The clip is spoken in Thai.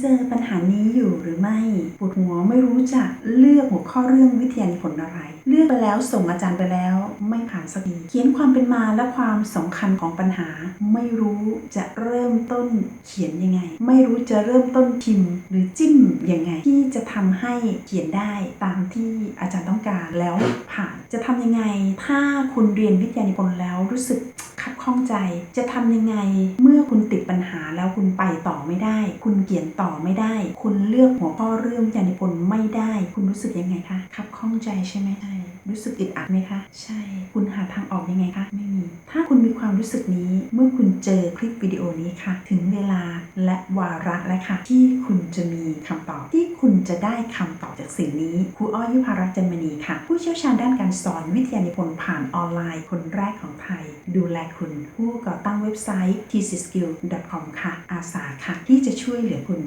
เจอปัญหานี้อยู่หรือไม่ปวดหัวไม่รู้จักเลือกหัวข้อเรื่องวิทยานิพนธ์อะไร เลือกไปแล้วส่งอาจารย์ไปแล้วไม่ผ่านสักทีเขียนความเป็นมาและความสำคัญของปัญหา ไม่รู้จะเริ่มต้นเขียนยังไง ไม่รู้จะเริ่มต้นพิมพ์ หรือจิ้มยังไง ที่จะทำให้เขียนได้ตามที่อาจารย์ต้องการแล้วผ่านจะทำยังไง ถ้าคุณเรียนวิทยานิพนธ์แล้วรู้สึก ข้องใจ จะทำยังไง เมื่อคุณติดปัญหาแล้วคุณไปต่อไม่ได้ คุณเขียนต่อไม่ได้ คุณเลือกหัวข้อเรื่องวิทยานิพนธ์ไม่ได้ คุณรู้สึกยังไงคะขับข้องใจใช่ไหมใช่รู้สึกอึดอัดไหมคะ ใช่ คุณหาทางออกยังไงคะไม่ม ถ้าคุณมีความรู้สึกนี้เมื่อคุณเจอคลิปวิดีโอนี้ค่ะ ถึงเวลาและวาระแล้วค่ะ ที่คุณจะมีคำตอบ ที่คุณจะได้คำตอบจากสิ่งนี้ครูอ้อยยุพารักษ์จันมณีค่ะ ผู้เชี่ยวชาญด้านการสอนวิทยานิพนธ์ผ่านออนไลน์ คนแรกของไทย ดูแลคุณผู้ก่อตั้งเว็บไซต์ tcskill.com ค่ะ อาสาค่ะ ที่จะช่วยเหลือคุณ